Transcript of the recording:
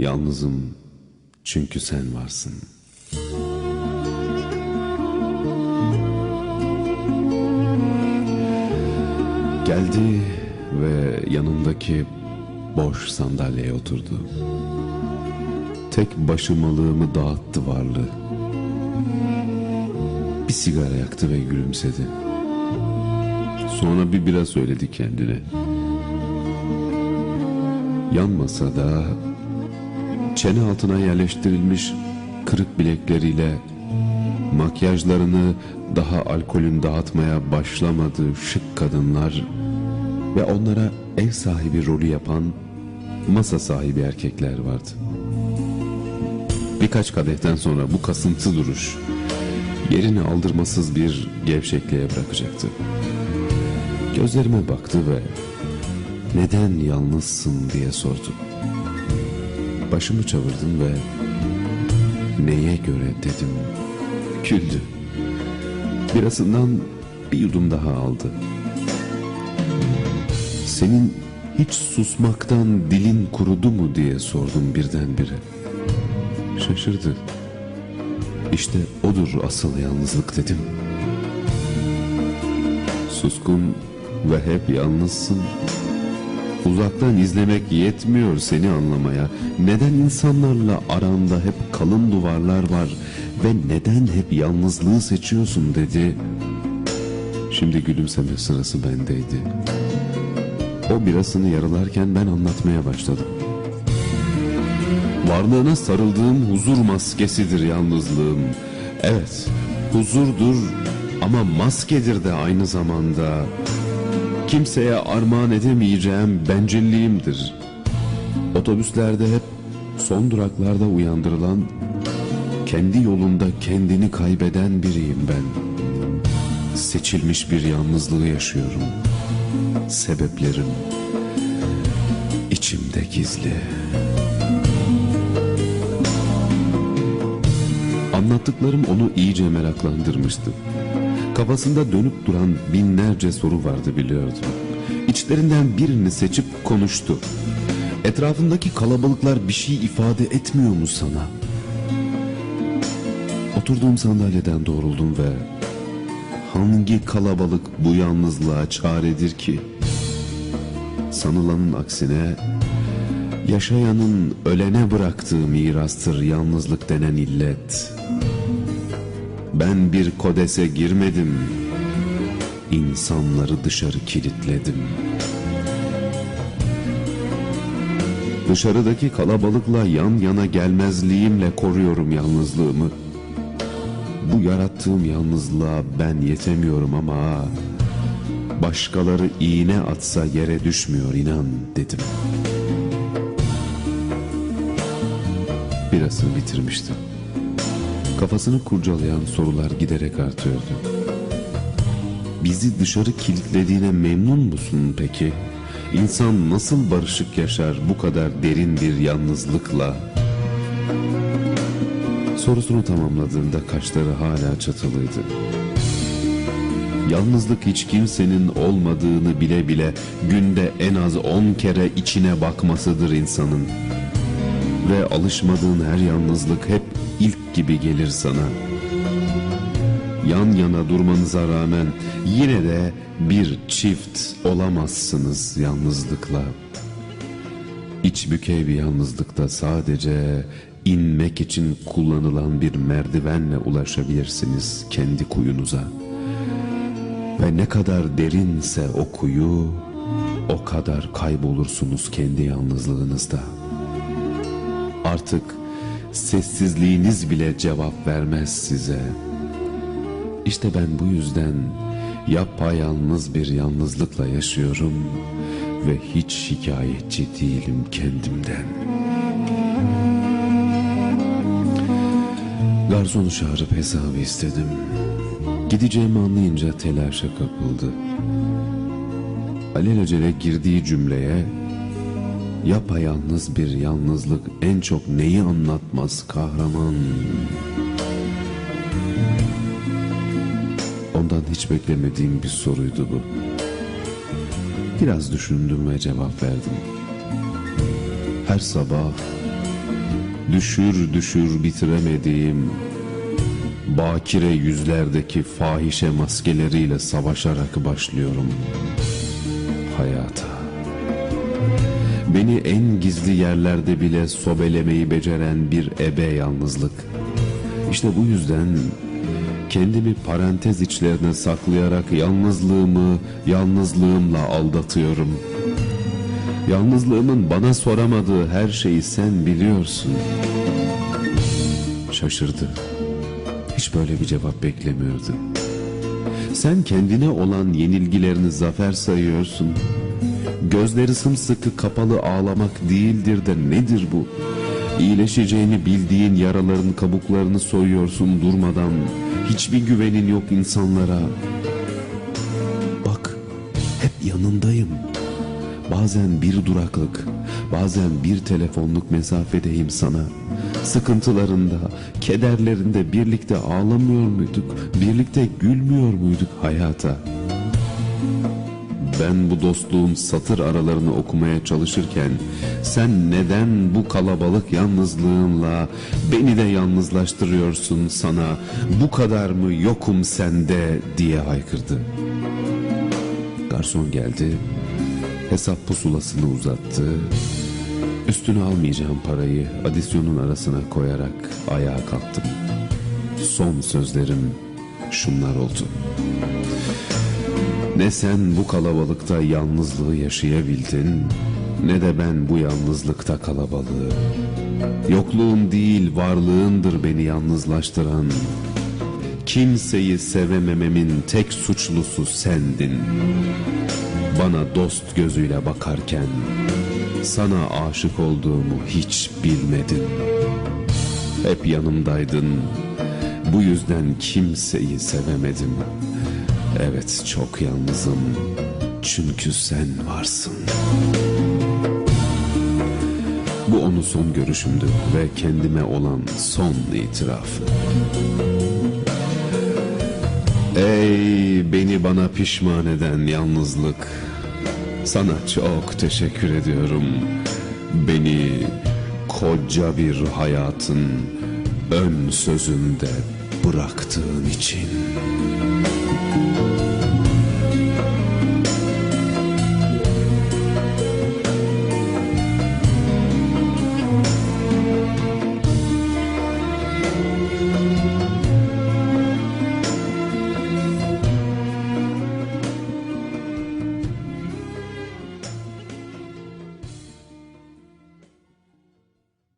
Yalnızım çünkü sen varsın. Geldi ve yanındaki boş sandalyeye oturdu. Tek başımalığımı dağıttı varlığı. Bir sigara yaktı ve gülümsedi. Sonra bir bira söyledi kendine. Yan masada çene altına yerleştirilmiş kırık bilekleriyle makyajlarını daha alkolün dağıtmaya başlamadığı şık kadınlar ve onlara ev sahibi rolü yapan masa sahibi erkekler vardı. Birkaç kadehten sonra bu kasıntı duruş yerini aldırmasız bir gevşekliğe bırakacaktı. Gözlerime baktı ve neden yalnızsın diye sordu. Başımı çevirdim ve neye göre dedim. Güldü. Birasından bir yudum daha aldı. Senin hiç susmaktan dilin kurudu mu diye sordum birdenbire. Şaşırdı. İşte odur asıl yalnızlık dedim. Suskun ve hep yalnızsın. Uzaktan izlemek yetmiyor seni anlamaya. Neden insanlarla aranda hep kalın duvarlar var ve neden hep yalnızlığı seçiyorsun dedi. Şimdi gülümseme sırası bendeydi. O birasını yaralarken ben anlatmaya başladım. Varlığına sarıldığım huzur maskesidir yalnızlığım. Evet, huzurdur ama maskedir de aynı zamanda. Kimseye armağan edemeyeceğim bencilliğimdir. Otobüslerde hep son duraklarda uyandırılan, kendi yolunda kendini kaybeden biriyim ben. Seçilmiş bir yalnızlığı yaşıyorum. Sebeplerim içimde gizli. Anlattıklarım onu iyice meraklandırmıştı. Kafasında dönüp duran binlerce soru vardı biliyordu. İçlerinden birini seçip konuştu. Etrafındaki kalabalıklar bir şey ifade etmiyor mu sana? Oturduğum sandalyeden doğruldum ve hangi kalabalık bu yalnızlığa çaredir ki? Sanılanın aksine yaşayanın ölene bıraktığı mirastır yalnızlık denen illet. Ben bir kodese girmedim. İnsanları dışarı kilitledim. Dışarıdaki kalabalıkla yan yana gelmezliğimle koruyorum yalnızlığımı. Bu yarattığım yalnızlığa ben yetemiyorum ama başkaları iğne atsa yere düşmüyor inan dedim. Birasını bitirmişti. Kafasını kurcalayan sorular giderek artıyordu. Bizi dışarı kilitlediğine memnun musun peki? İnsan nasıl barışık yaşar bu kadar derin bir yalnızlıkla? Sorusunu tamamladığında kaşları hala çatılıydı. Yalnızlık hiç kimsenin olmadığını bile bile günde en az on kere içine bakmasıdır insanın. Ve alışmadığın her yalnızlık hep ilk gibi gelir sana. Yan yana durmanıza rağmen yine de bir çift olamazsınız yalnızlıkla. İç bükey bir yalnızlıkta sadece inmek için kullanılan bir merdivenle ulaşabilirsiniz kendi kuyunuza. Ve ne kadar derinse o kuyu, o kadar kaybolursunuz kendi yalnızlığınızda. Artık sessizliğiniz bile cevap vermez size. İşte ben bu yüzden yapayalnız bir yalnızlıkla yaşıyorum ve hiç şikayetçi değilim kendimden. Garsonu çağırıp hesabı istedim. Gideceğimi anlayınca telaşa kapıldı. Alelacele girdiği cümleye yapayalnız bir yalnızlık en çok neyi anlatmaz kahraman? Ondan hiç beklemediğim bir soruydu bu. Biraz düşündüm ve cevap verdim. Her sabah Düşür düşür bitiremediğim bakire yüzlerdeki fahişe maskeleriyle savaşarak başlıyorum hayata. Beni en gizli yerlerde bile sobelemeyi beceren bir ebe yalnızlık. İşte bu yüzden kendimi parantez içlerine saklayarak yalnızlığımı yalnızlığımla aldatıyorum. Yalnızlığımın bana soramadığı her şeyi sen biliyorsun. Şaşırdı. Hiç böyle bir cevap beklemiyordu. Sen kendine olan yenilgilerini zafer sayıyorsun. Gözleri sımsıkı kapalı ağlamak değildir de nedir bu? İyileşeceğini bildiğin yaraların kabuklarını soyuyorsun durmadan. Hiçbir güvenin yok insanlara. Bak, hep yanındayım. Bazen bir duraklık, bazen bir telefonluk mesafedeyim sana. Sıkıntılarında, kederlerinde birlikte ağlamıyor muyduk? Birlikte gülmüyor muyduk hayata? Ben bu dostluğun satır aralarını okumaya çalışırken sen neden bu kalabalık yalnızlığınla beni de yalnızlaştırıyorsun sana bu kadar mı yokum sende diye haykırdı. Garson geldi hesap pusulasını uzattı. Üstüne almayacağım parayı adisyonun arasına koyarak ayağa kalktım. Son sözlerim şunlar oldu. Ne sen bu kalabalıkta yalnızlığı yaşayabildin ne de ben bu yalnızlıkta kalabalığı. Yokluğun değil varlığındır beni yalnızlaştıran. Kimseyi sevemememin tek suçlusu sendin. Bana dost gözüyle bakarken sana aşık olduğumu hiç bilmedin. Hep yanımdaydın. Bu yüzden kimseyi sevemedim. Evet çok yalnızım. Çünkü sen varsın. Bu onun son görüşümdü ve kendime olan son itirafı. Ey beni bana pişman eden yalnızlık. Sana çok teşekkür ediyorum. Beni koca bir hayatın ön sözünde bıraktığın için.